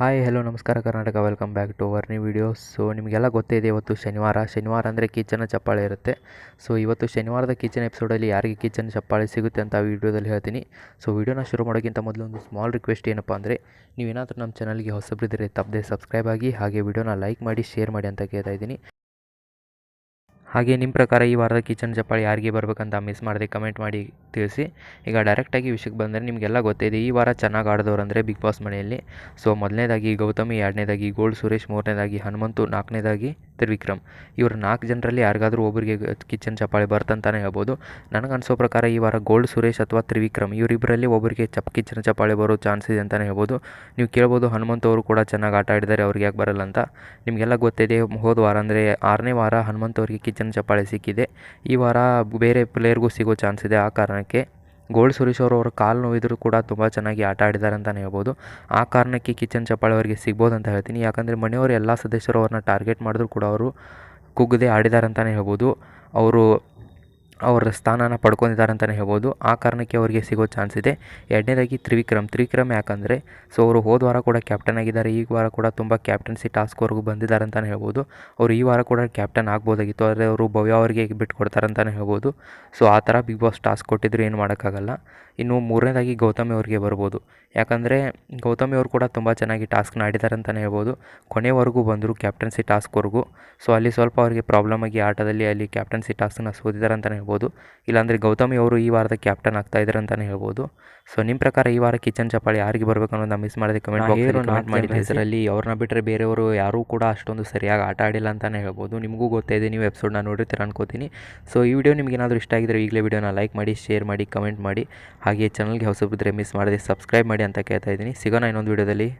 Hi hello ನಮಸ್ಕಾರ, Karnataka. Welcome back to our new video so ನಿಮಗೆಲ್ಲ ಗೊತ್ತೇ ಇದೆ, ಇವತ್ತು ಶನಿವಾರ. ಶನಿವಾರ ಅಂದರೆ ಕಿಚನ ಚಪ್ಪಾಳೆ ಇರುತ್ತೆ. ಸೊ ಇವತ್ತು ಶನಿವಾರದ ಕಿಚನ್ ಎಪಿಸೋಡಲ್ಲಿ ಯಾರಿಗೆ ಕಿಚನ್ ಚಪ್ಪಾಳೆ ಸಿಗುತ್ತೆ ಅಂತ ವಿಡಿಯೋದಲ್ಲಿ ಹೇಳ್ತೀನಿ. ಸೊ ವಿಡಿಯೋನ ಶುರು ಮಾಡೋಕ್ಕಿಂತ ಮೊದಲು ಒಂದು ಸ್ಮಾಲ್ ರಿಕ್ವೆಸ್ಟ್ ಏನಪ್ಪ ಅಂದರೆ, ನೀವೇನಾದರೂ ನಮ್ಮ ಚಾನಲ್ಗೆ ಹೊಸಬ್ರಿದ್ದರೆ ತಪ್ಪದೆ ಸಬ್ಸ್ಕ್ರೈಬ್ ಆಗಿ, ಹಾಗೆ ವಿಡಿಯೋನ ಲೈಕ್ ಮಾಡಿ ಶೇರ್ ಮಾಡಿ ಅಂತ ಕೇಳ್ತಾ ಇದ್ದೀನಿ. ಹಾಗೆ ನಿಮ್ಮ ಪ್ರಕಾರ ಈ ವಾರದ ಕಿಚನ್ ಚಪ್ಪಾಳಿ ಯಾರಿಗೆ ಬರಬೇಕಂತ ಮಿಸ್ ಮಾಡದೆ ಕಮೆಂಟ್ ಮಾಡಿ ತಿಳಿಸಿ. ಈಗ ಡೈರೆಕ್ಟಾಗಿ ವಿಷಯಕ್ಕೆ ಬಂದರೆ ನಿಮಗೆಲ್ಲ ಗೊತ್ತಿದೆ, ಈ ವಾರ ಚೆನ್ನಾಗಿ ಆಡಿದವರು ಅಂದರೆ ಬಿಗ್ ಬಾಸ್ ಮನೆಯಲ್ಲಿ. ಸೊ ಮೊದಲನೇದಾಗಿ ಗೌತಮಿ, ಎರಡನೇದಾಗಿ ಗೋಲ್ಡ್ ಸುರೇಶ್, ಮೂರನೇದಾಗಿ ಹನುಮಂತು, ನಾಲ್ಕನೇದಾಗಿ ತ್ರಿವಿಕ್ರಮ್. ಇವರು ನಾಲ್ಕು ಜನರಲ್ಲಿ ಯಾರಿಗಾದರೂ ಒಬ್ಬರಿಗೆ ಕಿಚನ್ ಚಪ್ಪಾಳೆ ಬರ್ತಂತಾನೆ ಹೇಳ್ಬೋದು. ನನಗೆ ಅನಿಸೋ ಪ್ರಕಾರ ಈ ವಾರ ಗೋಲ್ಡ್, ಸುರೇಶ್ ಅಥವಾ ತ್ರಿವಿಕ್ರಮ್. ಇವರಿಬ್ಬರಲ್ಲಿ ಒಬ್ಬರಿಗೆ ಚಪ್, ಕಿಚನ್ ಚಪ್ಪಾಳೆ ಬರೋ ಚಾನ್ಸ್ ಇದೆ ಅಂತಲೇ ಹೇಳ್ಬೋದು. ನೀವು ಕೇಳ್ಬೋದು ಹನುಮಂತ್ ಅವರು ಕೂಡ ಚೆನ್ನಾಗಿ ಆಟ ಆಡಿದ್ದಾರೆ, ಅವ್ರಿಗೆ ಯಾಕೆ ಬರಲ್ಲ ಅಂತ. ನಿಮಗೆಲ್ಲ ಗೊತ್ತಿದೆ, ಹೋದ ವಾರ ಅಂದರೆ ಆರನೇ ವಾರ ಹನುಮಂತ್ ಅವರಿಗೆ ಕಿಚನ್ ಚಪ್ಪಾಳೆ ಸಿಕ್ಕಿದೆ. ಈ ವಾರ ಬೇರೆ ಪ್ಲೇಯರ್ಗೂ ಸಿಗೋ ಚಾನ್ಸ್ ಇದೆ ಆ ಕಾರಣಕ್ಕೆ. ಗೋಲ್ಡ್ ಸುರೇಶ್ ಅವರು ಅವ್ರ ಕಾಲು ನೋವಿದ್ರು ಕೂಡ ತುಂಬ ಚೆನ್ನಾಗಿ ಆಟ ಆಡಿದ್ದಾರೆ ಅಂತಲೇ ಹೇಳ್ಬೋದು. ಆ ಕಾರಣಕ್ಕೆ ಕಿಚನ್ ಚಪ್ಪಾಳೆ ಅವರಿಗೆ ಸಿಗ್ಬೋದು ಅಂತ ಹೇಳ್ತೀನಿ. ಯಾಕಂದರೆ ಮನೆಯವರು ಎಲ್ಲ ಸದಸ್ಯರು ಅವ್ರನ್ನ ಟಾರ್ಗೆಟ್ ಮಾಡಿದ್ರು ಕೂಡ ಅವರು ಕುಗ್ಗದೆ ಆಡಿದ್ದಾರೆ ಅಂತಲೇ ಹೇಳ್ಬೋದು. ಅವರು ಅವರ ಸ್ಥಾನನ ಪಡ್ಕೊಂಡಿದ್ದಾರೆ ಅಂತಲೇ ಹೇಳ್ಬೋದು. ಆ ಕಾರಣಕ್ಕೆ ಅವರಿಗೆ ಸಿಗೋ ಚಾನ್ಸ್ ಇದೆ. ಎರಡನೇದಾಗಿ ತ್ರಿವಿಕ್ರಮ್. ತ್ರಿವಿಕ್ರಮ್ ಯಾಕಂದರೆ ಸೊ ಅವರು ಹೋದ ವಾರ ಕೂಡ ಕ್ಯಾಪ್ಟನ್ ಆಗಿದ್ದಾರೆ. ಈ ವಾರ ಕೂಡ ತುಂಬ ಕ್ಯಾಪ್ಟನ್ಸಿ ಟಾಸ್ಕ್ವರೆಗೂ ಬಂದಿದ್ದಾರೆ ಅಂತಲೇ ಹೇಳ್ಬೋದು. ಅವರು ಈ ವಾರ ಕೂಡ ಕ್ಯಾಪ್ಟನ್ ಆಗ್ಬೋದಾಗಿತ್ತು. ಆದರೆ ಅವರು ಭವ್ಯ ಅವರಿಗೆ ಬಿಟ್ಕೊಡ್ತಾರೆ ಅಂತಲೇ ಹೇಳ್ಬೋದು. ಸೊ ಆ ಥರ ಬಿಗ್ ಬಾಸ್ ಟಾಸ್ಕ್ ಕೊಟ್ಟಿದ್ರು, ಏನು ಮಾಡೋಕ್ಕಾಗಲ್ಲ. ಇನ್ನು ಮೂರನೇದಾಗಿ ಗೌತಮಿ ಅವರಿಗೆ ಬರ್ಬೋದು. ಯಾಕಂದರೆ, ಗೌತಮಿ ಅವರು ಕೂಡ ತುಂಬ ಚೆನ್ನಾಗಿ ಟಾಸ್ಕ್ನ ಆಡಿದ್ದಾರೆ ಅಂತಲೇ ಹೇಳ್ಬೋದು. ಕೊನೆವರೆಗೂ ಬಂದರು ಕ್ಯಾಪ್ಟನ್ಸಿ ಟಾಸ್ಕ್ವರೆಗೂ ಸೊ ಅಲ್ಲಿ ಸ್ವಲ್ಪ ಅವರಿಗೆ ಪ್ರಾಬ್ಲಮ್ ಆಗಿ ಆಟದಲ್ಲಿ ಅಲ್ಲಿ ಕ್ಯಾಪ್ಟನ್ಸಿ ಟಾಸ್ಕ್ನ ಸೋದಿದ್ದಾರೆ ಅಂತಲೇ ಹೇಳ್ಬೋದು. ಇಲ್ಲಾಂದರೆ ಗೌತಮಿ ಅವರು ಈ ವಾರದ ಕ್ಯಾಪ್ಟನ್ ಆಗ್ತಾ ಇದ್ದಾರೆ ಅಂತಲೇ ಹೇಳ್ಬೋದು. ಸೊ ನಿಮ್ಮ ಪ್ರಕಾರ ಈ ವಾರ ಕಿಚನ್ ಚಪಾಳಿ ಯಾರಿಗೆ ಬರಬೇಕು ಅನ್ನೋದನ್ನ ಮಿಸ್ ಮಾಡಿದೆ ಕಮೆಂಟ್ ಕಮೆಂಟ್ ಮಾಡಿ ಹೆಸರಲ್ಲಿ ಅವ್ರನ್ನ ಬಿಟ್ಟರೆ ಬೇರೆಯವರು ಯಾರೂ ಕೂಡ ಅಷ್ಟೊಂದು ಸರಿಯಾಗಿ ಆಟ ಆಡಿಲ್ಲ ಅಂತಲೇ ಹೇಳ್ಬೋದು. ನಿಮಗೂ ಗೊತ್ತಾಯಿದೆ ನೀವು ಎಪಿಸೋಡ್ನ ನೋಡಿರ್ತೀರ ಅನ್ಕೋತೀನಿ. ಸೊ ಈ ವಿಡಿಯೋ ನಿಮ್ಗೆ ಏನಾದರೂ ಇಷ್ಟ ಆಗಿದ್ರೆ ಈಗಲೇ ವಿಡಿಯೋನ ಲೈಕ್ ಮಾಡಿ ಶೇರ್ ಮಾಡಿ ಕಮೆಂಟ್ ಮಾಡಿ. ಹಾಗೆ ಚಾನಲ್ಗೆ ಹೊಸಬಿದ್ರೆ ಮಿಸ್ ಮಾಡದೆ ಸಬ್ಸ್ಕ್ರೈಬ್ ಮಾಡಿ ಅಂತ ಕೇಳ್ತಾ ಇದ್ದೀನಿ. ಸಿಗೋಣ ಇನ್ನೊಂದು ವಿಡಿಯೋದಲ್ಲಿ